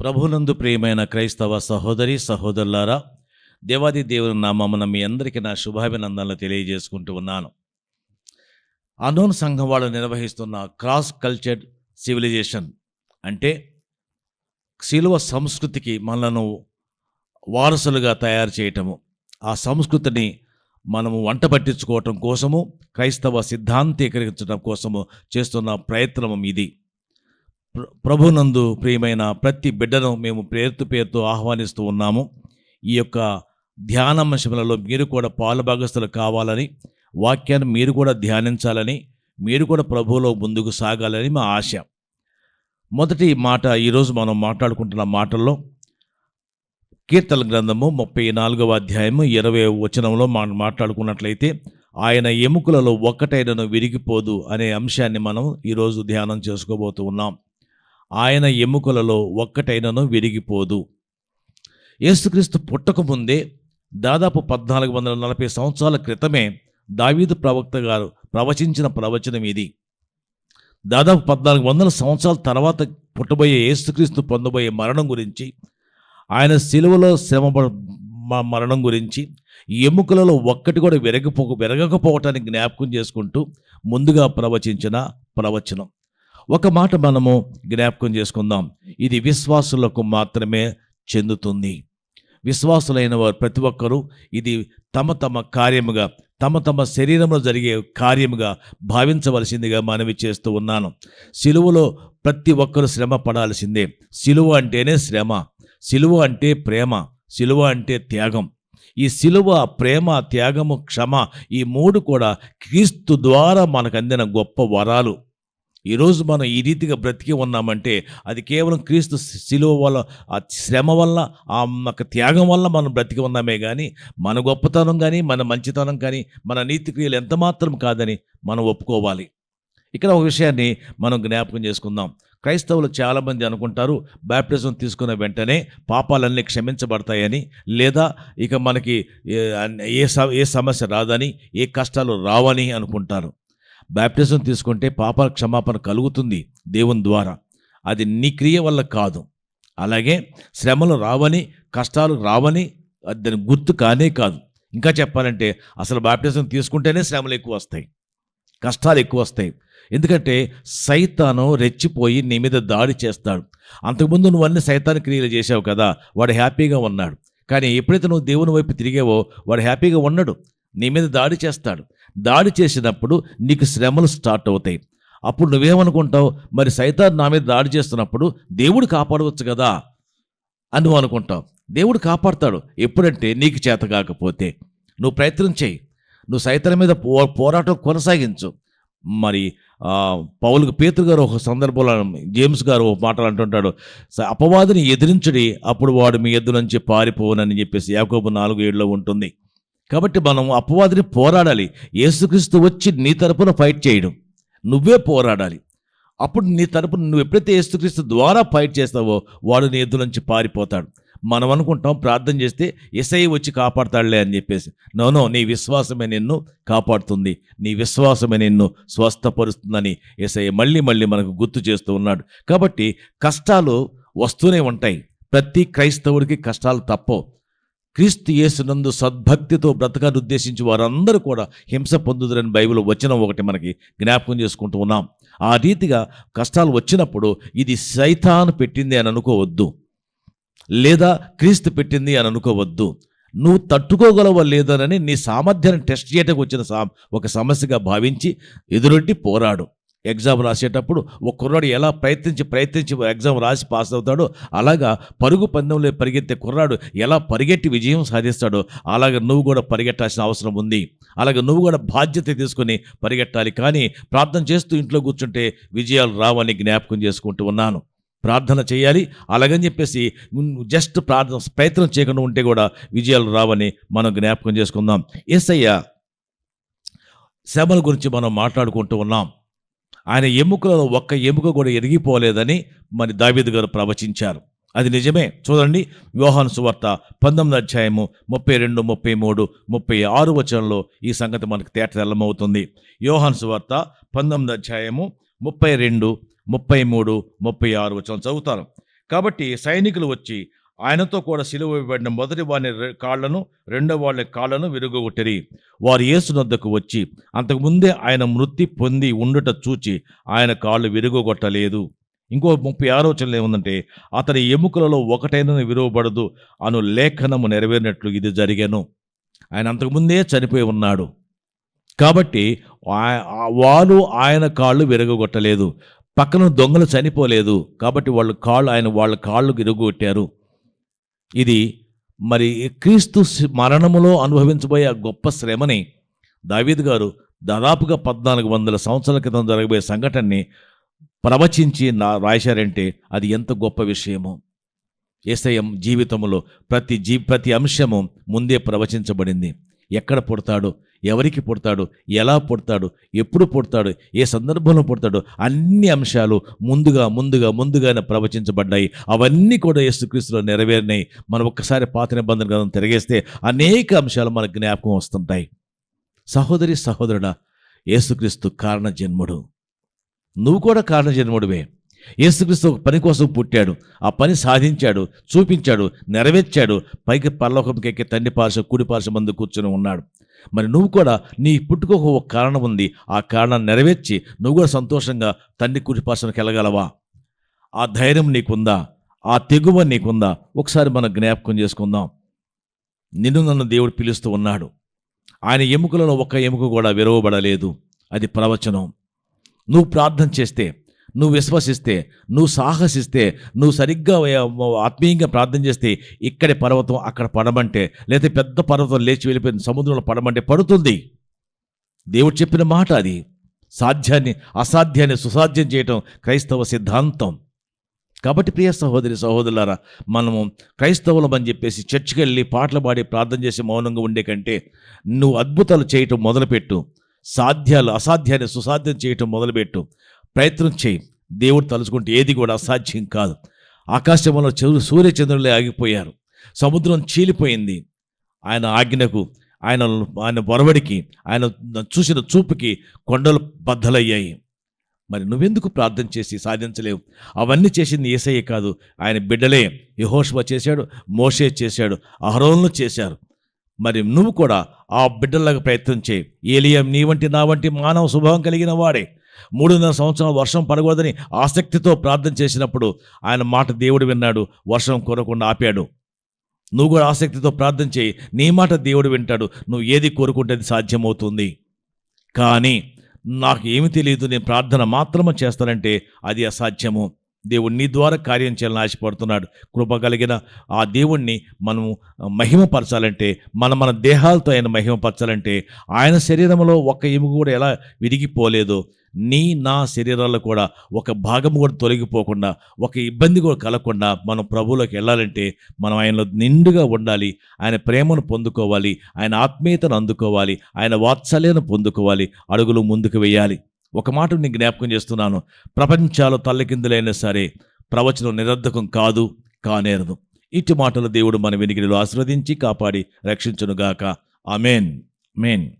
ప్రభునందు ప్రియమైన క్రైస్తవ సహోదరి సహోదరులారా దేవాది దేవుని నామమున మీ అందరికీ నా శుభాభినందనలు తెలియజేసుకుంటూ ఉన్నాను. అనోన్ సంఘం వాళ్ళు నిర్వహిస్తున్న క్రాస్ కల్చర్డ్ సివిలైజేషన్ అంటే శిలువ సంస్కృతికి మనలను వారసులుగా తయారు చేయటము. ఆ సంస్కృతిని మనము వంట పట్టించుకోవటం కోసము క్రైస్తవ సిద్ధాంతీకరించడం కోసము చేస్తున్న ప్రయత్నం ఇది. ప్రభునందు ప్రియమైన ప్రతి బిడ్డను మేము పేరుతో పేరుతో ఆహ్వానిస్తూ ఉన్నాము. ఈ యొక్క ధ్యానాంశములలో మీరు కూడా పాలుభాగస్తులు కావాలని వాక్యాన్ని మీరు కూడా ధ్యానించాలని మీరు కూడా ప్రభువులో ముందుకు సాగాలని మా ఆశ. మొదటి మాట ఈరోజు మనం మాట్లాడుకుంటున్న మాటల్లో కీర్తన గ్రంథము ముప్పై నాలుగవ అధ్యాయము ఇరవై వచనంలో మనం మాట్లాడుకున్నట్లయితే ఆయన ఎముకలలో ఒక్కటైనను విరిగిపోదు అనే అంశాన్ని మనం ఈరోజు ధ్యానం చేసుకోబోతూ ఉన్నాం. ఆయన ఎముకలలో ఒక్కటైనను విరిగిపోదు. యేసుక్రీస్తు పుట్టకముందే దాదాపు పద్నాలుగు వందల నలభై సంవత్సరాల క్రితమే దావీదు ప్రవక్త గారు ప్రవచించిన ప్రవచనం ఇది. దాదాపు పద్నాలుగు వందల సంవత్సరాల తర్వాత పుట్టబోయే యేసుక్రీస్తు పొందబోయే మరణం గురించి ఆయన సిలువలో శ్రమ మరణం గురించి ఎముకలలో ఒక్కటి కూడా విరగపో విరగకపోవటానికి జ్ఞాపకం చేసుకుంటూ ముందుగా ప్రవచించిన ప్రవచనం. ఒక మాట మనము జ్ఞాపకం చేసుకుందాం. ఇది విశ్వాసులకు మాత్రమే చెందుతుంది. విశ్వాసులైన వారు ప్రతి ఒక్కరూ ఇది తమ తమ కార్యముగా తమ తమ శరీరంలో జరిగే కార్యముగా భావించవలసిందిగా మనవి చేస్తూ ఉన్నాను. సిలువలో ప్రతి ఒక్కరు శ్రమ పడాల్సిందే. సిలువ అంటేనే శ్రమ సిలువ అంటే ప్రేమ సిలువ అంటే త్యాగం. ఈ సిలువ ప్రేమ త్యాగము క్షమ ఈ మూడు కూడా క్రీస్తు ద్వారా మనకు అందిన గొప్ప వరాలు. ఈరోజు మనం ఈ రీతిగా బ్రతికి ఉన్నామంటే అది కేవలం క్రీస్తు శిలువ వల్ల ఆ శ్రమ వల్ల ఆ యొక్క త్యాగం వల్ల మనం బ్రతికి ఉన్నామే కానీ మన గొప్పతనం కానీ మన మంచితనం కానీ మన నీతి క్రియలు ఎంత మాత్రం కాదని మనం ఒప్పుకోవాలి. ఇక్కడ ఒక విషయాన్ని మనం జ్ఞాపకం చేసుకుందాం. క్రైస్తవులు చాలామంది అనుకుంటారు బ్యాప్టిజం తీసుకున్న వెంటనే పాపాలన్నీ క్షమించబడతాయని లేదా ఇక మనకి ఏ ఏ సమస్య రాదని ఏ కష్టాలు రావని అనుకుంటారు. బ్యాప్టిజం తీసుకుంటే పాపాల క్షమాపణ కలుగుతుంది దేవుని ద్వారా. అది నీ క్రియ వల్ల కాదు. అలాగే శ్రమలు రావని కష్టాలు రావని దాని గుర్తు కానే కాదు. ఇంకా చెప్పాలంటే అసలు బాప్టిజం తీసుకుంటేనే శ్రమలు ఎక్కువ వస్తాయి. కష్టాలు ఎక్కువ వస్తాయి. ఎందుకంటే సైతాను రెచ్చిపోయి నీ మీద దాడి చేస్తాడు. అంతకుముందు నువ్వు అన్ని సైతాన్ క్రియలు చేసావు కదా వాడు హ్యాపీగా ఉన్నాడు. కానీ ఎప్పుడైతే నువ్వు దేవుని వైపు తిరిగావో వాడు హ్యాపీగా ఉన్నాడు. నీ మీద దాడి చేస్తాడు. దాడి చేసినప్పుడు నీకు శ్రమలు స్టార్ట్ అవుతాయి. అప్పుడు నువ్వేమనుకుంటావు? మరి సైతాన్ నా మీద దాడి చేస్తున్నప్పుడు దేవుడు కాపాడవచ్చు కదా? అని నువ్వు అనుకుంటావు. దేవుడు కాపాడతాడు. ఎప్పుడంటే నీకు చేత కాకపోతే. నువ్వు ప్రయత్నం చేయి. నువ్వు సైతాన్ మీద పో పోరాటం కొనసాగించు. మరి పౌలకు పౌలుకు పేతురు గారు ఒక సందర్భంలో జేమ్స్ గారు ఒక మాటలు అంటుంటాడు. అపవాదిని ఎదిరించుడి అప్పుడు వాడు మీ ఎద్దు నుంచి పారిపోవనని చెప్పేసి యాకోబు నాలుగు ఏడులో ఉంటుంది. కాబట్టి మనం అపవాదిని పోరాడాలి. యేసుక్రీస్తు వచ్చి నీ తరపున ఫైట్ చేయడం. నువ్వే పోరాడాలి. అప్పుడు నీ తరపున నువ్వు ఎప్పుడైతే యేసుక్రీస్తు ద్వారా ఫైట్ చేస్తావో వాడు నీ నుంచి పారిపోతాడు. మనం అనుకుంటాం ప్రార్థన చేస్తే ఎస్ఐ వచ్చి కాపాడతాడులే అని చెప్పేసి. నోనో నీ విశ్వాసమే నిన్ను కాపాడుతుంది. నీ విశ్వాసమే నిన్ను స్వస్థపరుస్తుందని ఎస్ఐ మళ్ళీ మళ్ళీ మనకు గుర్తు చేస్తూ ఉన్నాడు. కాబట్టి కష్టాలు వస్తూనే ఉంటాయి. ప్రతి క్రైస్తవుడికి కష్టాలు తప్పవు. క్రీస్తు యేసునందు సద్భక్తితో బ్రతకాన్ని ఉద్దేశించి వారందరూ కూడా హింస పొందుదరని బైబిల్ వచ్చిన ఒకటి మనకి జ్ఞాపకం చేసుకుంటూ ఉన్నాం. ఆ రీతిగా కష్టాలు వచ్చినప్పుడు ఇది సైతాను పెట్టింది అని అనుకోవద్దు. లేదా క్రీస్తు పెట్టింది అని అనుకోవద్దు. నువ్వు తట్టుకోగలవా లేదనని నీ సామర్థ్యాన్ని టెస్ట్ చేయటకు వచ్చిన సా ఒక సమస్యగా భావించి ఎదురొట్టి పోరాడు. ఎగ్జామ్ రాసేటప్పుడు ఒక కుర్రాడు ఎలా ప్రయత్నించి ప్రయత్నించి ఎగ్జామ్ రాసి పాస్ అవుతాడో అలాగా పరుగు పందెంలో పరిగెత్తే కుర్రాడు ఎలా పరిగెట్టి విజయం సాధిస్తాడో అలాగే నువ్వు కూడా పరిగెట్టాల్సిన అవసరం ఉంది. అలాగే నువ్వు కూడా బాధ్యత తీసుకొని పరిగెట్టాలి. కానీ ప్రార్థన చేస్తూ ఇంట్లో కూర్చుంటే విజయాలు రావని జ్ఞాపకం చేసుకుంటూ ఉన్నాను. ప్రార్థన చేయాలి. అలాగని చెప్పేసి జస్ట్ ప్రార్థన ప్రయత్నం చేయకుండా ఉంటే కూడా విజయాలు రావని మనం జ్ఞాపకం చేసుకుందాం. ఏసయ్య శ్రమల గురించి మనం మాట్లాడుకుంటూ ఉన్నాం. ఆయన ఎముకలలో ఒక్క ఎముక కూడా ఎరిగిపోలేదని మరి దావీదు గారు ప్రవచించారు. అది నిజమే. చూడండి వ్యూహాను సువార్త పంతొమ్మిది అధ్యాయము ముప్పై రెండు ముప్పై మూడు ముప్పై ఆరు వచనంలో ఈ సంగతి మనకు తేటతెల్లమవుతుంది. యోహాను సువార్త పంతొమ్మిది అధ్యాయము ముప్పై రెండు ముప్పై మూడు ముప్పై ఆరు వచనం చదువుతాను కాబట్టి సైనికులు వచ్చి ఆయనతో కూడా సిలువ మొదటి వాని కాళ్ళను రెండో వాళ్ళ కాళ్ళను విరుగొట్టిరి. వారు యేసునొద్దకు వచ్చి అంతకుముందే ఆయన మృతి పొంది ఉండుట చూచి ఆయన కాళ్ళు విరుగొట్టలేదు. ఇంకో ముప్పై ఆలోచనలు ఏముందంటే అతని ఎముకలలో ఒకటైన విరువబడదు అను లేఖనము నెరవేరినట్లు ఇది జరిగాను. ఆయన అంతకుముందే చనిపోయి ఉన్నాడు. కాబట్టి ఆ- వాళ్ళు ఆయన కాళ్ళు విరగొట్టలేదు. పక్కన దొంగలు చనిపోలేదు. కాబట్టి వాళ్ళ కాళ్ళు ఆయన వాళ్ళ కాళ్ళు విరగొట్టారు. ఇది మరి క్రీస్తు మరణములో అనుభవించబోయే గొప్ప శ్రమని దావీద్ గారు దాదాపుగా పద్నాలుగు వందల సంవత్సరాల క్రితం జరగబోయే సంఘటనని ప్రవచించి నా రాశారంటే అది ఎంత గొప్ప విషయమో. ఏసయం జీవితంలో ప్రతి జీ ప్రతి అంశము ముందే ప్రవచించబడింది. ఎక్కడ పుడతాడు? ఎవరికి పుడతాడు? ఎలా పుడతాడు? ఎప్పుడు పుడతాడు? ఏ సందర్భంలో పుడతాడు? అన్ని అంశాలు ముందుగా ముందుగా ముందుగానే ప్రవచించబడ్డాయి. అవన్నీ కూడా యేసుక్రీస్తులో నెరవేరినాయి. మనం ఒక్కసారి పాత నిబంధన గ్రంథం తిరిగేస్తే అనేక అంశాలు మనకు జ్ఞాపకం వస్తుంటాయి. సహోదరి సహోదరుడా యేసుక్రీస్తు కారణ జన్ముడు. నువ్వు కూడా కారణ జన్ముడివే. యేసుక్రీస్తు ఒక పని కోసం పుట్టాడు. ఆ పని సాధించాడు చూపించాడు నెరవేర్చాడు. పైకి పరలోకంకి ఎక్కి తండ్రి పార్శ్వ కుడి పార్శ్వ మందు కూర్చొని ఉన్నాడు. మరి నువ్వు కూడా నీ పుట్టుకకు ఒక కారణం ఉంది. ఆ కారణాన్ని నెరవేర్చి నువ్వు కూడా సంతోషంగా తండ్రి కుడి పార్శ్వకి వెళ్ళగలవా? ఆ ధైర్యం నీకుందా? ఆ తెగువ నీకుందా? ఒకసారి మనం జ్ఞాపకం చేసుకుందాం. నిన్ను నన్ను దేవుడు పిలుస్తూ ఉన్నాడు. ఆయన ఎముకలలో ఒక్క ఎముక కూడా విరవబడలేదు. అది ప్రవచనం. నువ్వు ప్రార్థన చేస్తే నువ్వు విశ్వసిస్తే నువ్వు సాహసిస్తే నువ్వు సరిగ్గా ఆత్మీయంగా ప్రార్థన చేస్తే ఇక్కడ పర్వతం అక్కడ పడమంటే లేదా పెద్ద పర్వతం లేచి వెళ్ళిపోయిన సముద్రంలో పడమంటే పడుతుంది. దేవుడు చెప్పిన మాట అది. సాధ్యాన్ని అసాధ్యాన్ని సుసాధ్యం చేయటం క్రైస్తవ సిద్ధాంతం. కాబట్టి ప్రియ సహోదరి సహోదరులారా మనము క్రైస్తవులం అని చెప్పేసి చర్చికి వెళ్ళి పాటలు పాడి ప్రార్థన చేసి మౌనంగా ఉండే కంటే నువ్వు అద్భుతాలు చేయటం మొదలుపెట్టు. సాధ్యాలు అసాధ్యాన్ని సుసాధ్యం చేయటం మొదలుపెట్టు. ప్రయత్నం చేయి. దేవుడు తలుచుకుంటే ఏది కూడా అసాధ్యం కాదు. ఆకాశంలో చదువు సూర్యచంద్రులే ఆగిపోయారు. సముద్రం చీలిపోయింది. ఆయన ఆజ్ఞకు ఆయన ఆయన బొరవడికి ఆయన చూసిన చూపుకి కొండలు బద్దలయ్యాయి. మరి నువ్వెందుకు ప్రార్థన చేసి సాధించలేవు? అవన్నీ చేసింది ఏసయ్య కాదు. ఆయన బిడ్డలే యహోష్వ చేశాడు మోషే చేశాడు అహరోన్లు చేశారు. మరి నువ్వు కూడా ఆ బిడ్డలాగా ప్రయత్నం చేయి. ఏలియం నీ వంటి నా వంటి మానవ స్వభావం కలిగిన వాడే. మూడున్నర సంవత్సరం వర్షం పడకూడదని ఆసక్తితో ప్రార్థన చేసినప్పుడు ఆయన మాట దేవుడు విన్నాడు వర్షం కోరకుండా ఆపాడు. నువ్వు కూడా ఆసక్తితో ప్రార్థన చేయి నీ మాట దేవుడు వింటాడు నువ్వు ఏది కోరుకుంటే అది సాధ్యమవుతుంది. కానీ నాకు ఏమి తెలియదు నేను ప్రార్థన మాత్రమే చేస్తానంటే అది అసాధ్యము. దేవుడు నీ ద్వారా కార్యం చేయాలని ఆశపడుతున్నాడు. కృప కలిగిన ఆ దేవుణ్ణి మనం మహిమపరచాలంటే మన మన దేహాలతో ఆయన మహిమపరచాలంటే ఆయన శరీరంలో ఒక్క ఎముక కూడా ఎలా విరిగిపోలేదో నీ నా శరీరాల్లో కూడా ఒక భాగం కూడా తొలగిపోకుండా ఒక ఇబ్బంది కూడా కలగకుండా మనం ప్రభువులోకి వెళ్ళాలంటే మనం ఆయనలో నిండుగా ఉండాలి. ఆయన ప్రేమను పొందుకోవాలి. ఆయన ఆత్మీయతను అందుకోవాలి. ఆయన వాత్సల్యను పొందుకోవాలి. అడుగులు ముందుకు వేయాలి. ఒక మాట నేను జ్ఞాపకం చేస్తున్నాను. ప్రపంచాలు తల్లకిందులైనా సరే ప్రవచనం నిరర్ధకం కాదు కానేరదు. ఇటు మాటలు దేవుడు మన వెనికిడిలో ఆశీర్వదించి కాపాడి రక్షించునుగాక. అమేన్ మేన్